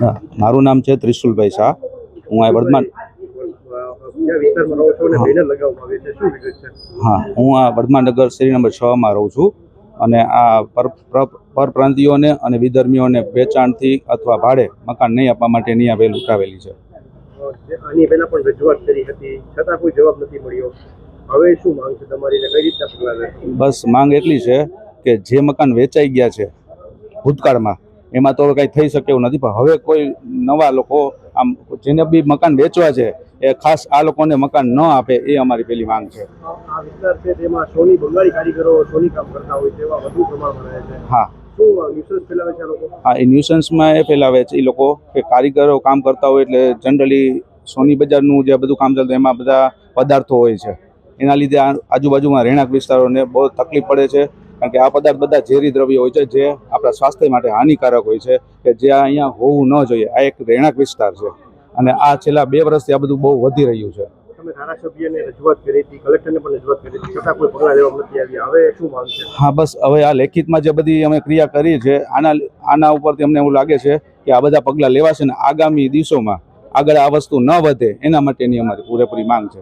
હા મારું નામ છે ત્રિશુલભાઈ શાહ. હું આ વર્ધમાન હા. હું આ વર્ધમાન નગર શ્રી નંબર છ માં રહું છું અને આ પર પર- અને વિધર્મીઓને વેચાણથી અથવા ભાડે મકાન નહીં આપવા માટેની આ વેલ ઉઠાવેલી છે. આની પહેલા પણ રજૂઆત કરી હતી છતાં કોઈ જવાબ નથી મળ્યો. હવે શું માંગ છે તમારી કઈ રીતના પગલાં બસ માંગ એટલી છે કે જે મકાન વેચાઈ ગયા છે ભૂતકાળમાં એમાં તો કંઈ થઈ શકે એવું નથી. પણ હવે કોઈ નવા લોકો આમ જેને બી મકાન વેચવા છે એ ખાસ આ લોકોને મકાન ન આપે એ અમારી પેલી માંગ છે. હા. આ એ ન્યુસન્સમાં એ ફેલાવે છે. એ લોકો કે કારીગરો કામ કરતા હોય એટલે જનરલી સોની બજારનું જે બધું કામ ચાલતું એમાં બધા પદાર્થો હોય છે. એના લીધે આજુબાજુમાં રહેણાંક વિસ્તારોને બહુ તકલીફ પડે છે. કારણ કે આ પદાર્થ બધા ઝેરી દ્રવ્યો હોય છે જે આપણા સ્વાસ્થ્ય માટે હાનિકારક હોય છે કે જે અહીંયા હોવું ન જોઈએ. આ એક રહેણાંક વિસ્તાર છે. અને આ છેલ્લા બે વર્ષથી આ બધું બહુ વધી રહ્યું છે. હા બસ હવે આ લેખિતમાં જે બધી અમે ક્રિયા કરી છે આના આના ઉપરથી અમને એવું લાગે છે કે આ બધા પગલાં લેવાશે ને આગામી દિવસોમાં આગળ આ વસ્તુ ન વધે એના માટેની અમારી પૂરેપૂરી માંગ છે.